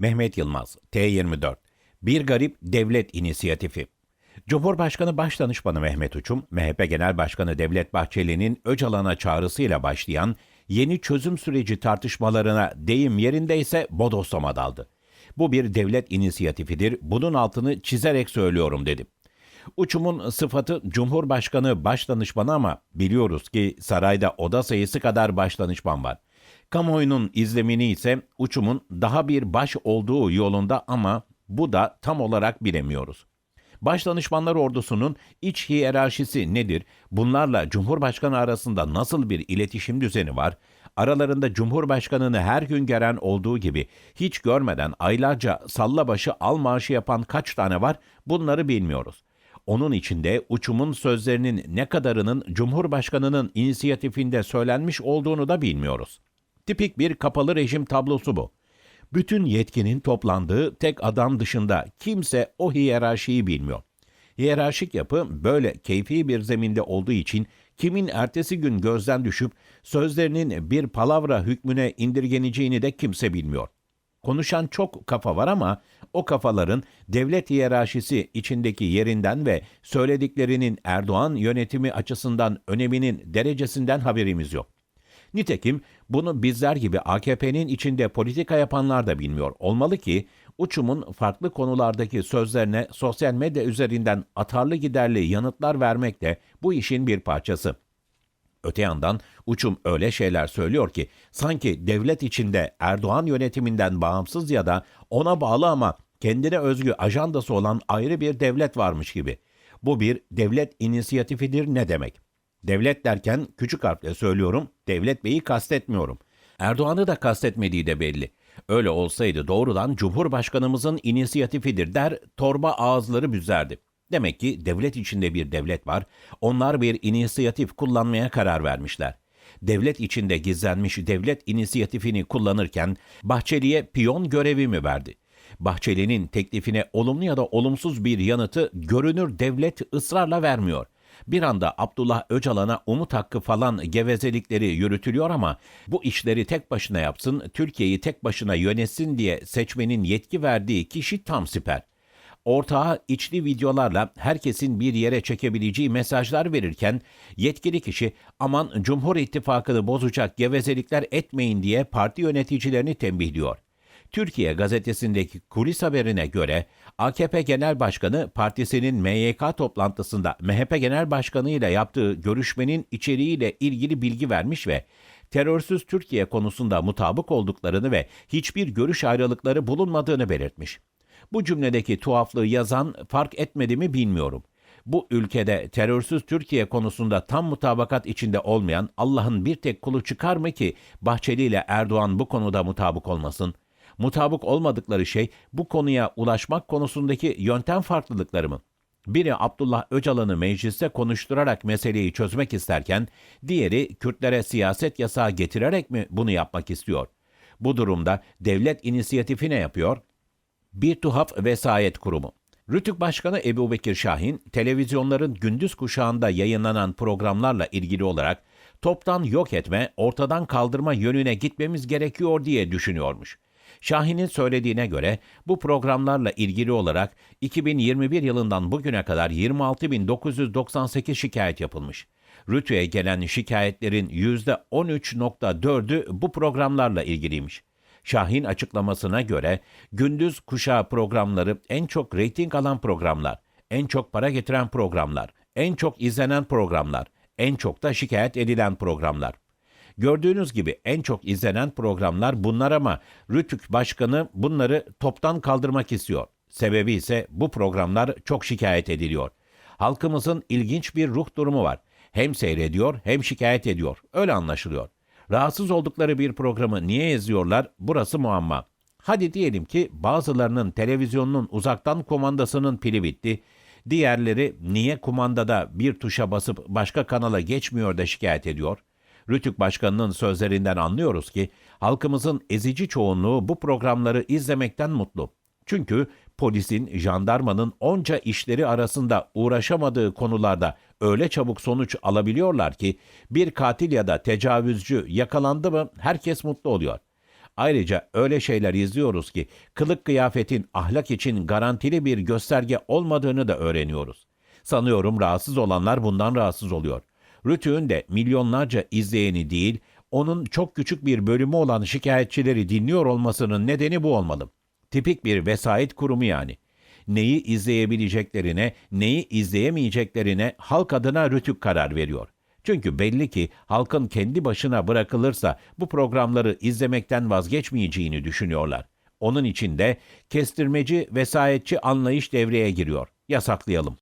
Mehmet Yılmaz, T24. Bir Garip Devlet İnisiyatifi. Cumhurbaşkanı Başdanışmanı Mehmet Uçum, MHP Genel Başkanı Devlet Bahçeli'nin Öcalan'a çağrısıyla başlayan yeni çözüm süreci tartışmalarına deyim yerindeyse bodoslama daldı. Bu bir devlet inisiyatifidir, bunun altını çizerek söylüyorum dedi. Uçum'un sıfatı Cumhurbaşkanı Başdanışmanı ama biliyoruz ki sarayda oda sayısı kadar başdanışman var. Kamuoyunun izlemini ise Uçum'un daha bir baş olduğu yolunda ama bu da tam olarak bilemiyoruz. Başdanışmanlar ordusunun iç hiyerarşisi nedir? Bunlarla Cumhurbaşkanı arasında nasıl bir iletişim düzeni var? Aralarında Cumhurbaşkanını her gün gören olduğu gibi hiç görmeden aylarca salla başı al maaşı yapan kaç tane var? Bunları bilmiyoruz. Onun içinde uçumun sözlerinin ne kadarının Cumhurbaşkanının inisiyatifinde söylenmiş olduğunu da bilmiyoruz. Tipik bir kapalı rejim tablosu bu. Bütün yetkinin toplandığı tek adam dışında kimse o hiyerarşiyi bilmiyor. Hiyerarşik yapı böyle keyfi bir zeminde olduğu için kimin ertesi gün gözden düşüp sözlerinin bir palavra hükmüne indirgeneceğini de kimse bilmiyor. Konuşan çok kafa var ama o kafaların devlet hiyerarşisi içindeki yerinden ve söylediklerinin Erdoğan yönetimi açısından öneminin derecesinden haberimiz yok. Nitekim bunu bizler gibi AKP'nin içinde politika yapanlar da bilmiyor. Olmalı ki uçumun farklı konulardaki sözlerine sosyal medya üzerinden atarlı giderli yanıtlar vermek de bu işin bir parçası. Öte yandan uçum öyle şeyler söylüyor ki sanki devlet içinde Erdoğan yönetiminden bağımsız ya da ona bağlı ama kendine özgü ajandası olan ayrı bir devlet varmış gibi. Bu bir devlet inisiyatifidir ne demek? Devlet derken küçük harfle söylüyorum, devlet beyi kastetmiyorum. Erdoğan'ı da kastetmediği de belli. Öyle olsaydı doğrudan Cumhurbaşkanımızın inisiyatifidir der, torba ağızları büzerdi. Demek ki devlet içinde bir devlet var. Onlar bir inisiyatif kullanmaya karar vermişler. Devlet içinde gizlenmiş devlet inisiyatifini kullanırken Bahçeli'ye piyon görevi mi verdi? Bahçeli'nin teklifine olumlu ya da olumsuz bir yanıtı görünür devlet ısrarla vermiyor. Bir anda Abdullah Öcalan'a umut hakkı falan gevezelikleri yürütülüyor ama bu işleri tek başına yapsın, Türkiye'yi tek başına yönetsin diye seçmenin yetki verdiği kişi tam siper ortağa içli videolarla herkesin bir yere çekebileceği mesajlar verirken yetkili kişi aman Cumhur İttifakı'nı bozacak gevezelikler etmeyin diye parti yöneticilerini tembihliyor. Türkiye gazetesindeki kulis haberine göre AKP Genel Başkanı partisinin MYK toplantısında MHP Genel Başkanı ile yaptığı görüşmenin içeriğiyle ilgili bilgi vermiş ve terörsüz Türkiye konusunda mutabık olduklarını ve hiçbir görüş ayrılıkları bulunmadığını belirtmiş. Bu cümledeki tuhaflığı yazan fark etmedi mi bilmiyorum. Bu ülkede terörsüz Türkiye konusunda tam mutabakat içinde olmayan Allah'ın bir tek kulu çıkar mı ki Bahçeli ile Erdoğan bu konuda mutabık olmasın? Mutabık olmadıkları şey bu konuya ulaşmak konusundaki yöntem farklılıkları mı? Biri Abdullah Öcalan'ı mecliste konuşturarak meseleyi çözmek isterken, diğeri Kürtlere siyaset yasağı getirerek mi bunu yapmak istiyor? Bu durumda devlet inisiyatifi ne yapıyor? Bir Tuhaf Vesayet Kurumu. Rütük Başkanı Ebu Bekir Şahin, televizyonların gündüz kuşağında yayınlanan programlarla ilgili olarak toptan yok etme, ortadan kaldırma yönüne gitmemiz gerekiyor diye düşünüyormuş. Şahin'in söylediğine göre bu programlarla ilgili olarak 2021 yılından bugüne kadar 26.998 şikayet yapılmış. Rütü'ye gelen şikayetlerin %13.4'ü bu programlarla ilgiliymiş. Şahin açıklamasına göre gündüz kuşağı programları en çok reyting alan programlar, en çok para getiren programlar, en çok izlenen programlar, en çok da şikayet edilen programlar. Gördüğünüz gibi en çok izlenen programlar bunlar ama Rütük Başkanı bunları toptan kaldırmak istiyor. Sebebi ise bu programlar çok şikayet ediliyor. Halkımızın ilginç bir ruh durumu var. Hem seyrediyor hem şikayet ediyor. Öyle anlaşılıyor. Rahatsız oldukları bir programı niye izliyorlar? Burası muamma. Hadi diyelim ki bazılarının televizyonunun uzaktan kumandasının pili bitti. Diğerleri niye kumandada bir tuşa basıp başka kanala geçmiyor da şikayet ediyor? Rütük Başkanı'nın sözlerinden anlıyoruz ki halkımızın ezici çoğunluğu bu programları izlemekten mutlu. Çünkü polisin, jandarmanın onca işleri arasında uğraşamadığı konularda öyle çabuk sonuç alabiliyorlar ki bir katil ya da tecavüzcü yakalandı mı herkes mutlu oluyor. Ayrıca öyle şeyler izliyoruz ki kılık kıyafetin ahlak için garantili bir gösterge olmadığını da öğreniyoruz. Sanıyorum rahatsız olanlar bundan rahatsız oluyor. Rütü'nün de milyonlarca izleyeni değil, onun çok küçük bir bölümü olan şikayetçileri dinliyor olmasının nedeni bu olmalı. Tipik bir vesayet kurumu yani. Neyi izleyebileceklerine, neyi izleyemeyeceklerine halk adına Rütük karar veriyor. Çünkü belli ki halkın kendi başına bırakılırsa bu programları izlemekten vazgeçmeyeceğini düşünüyorlar. Onun için de kestirmeci, vesayetçi anlayış devreye giriyor. Yasaklayalım.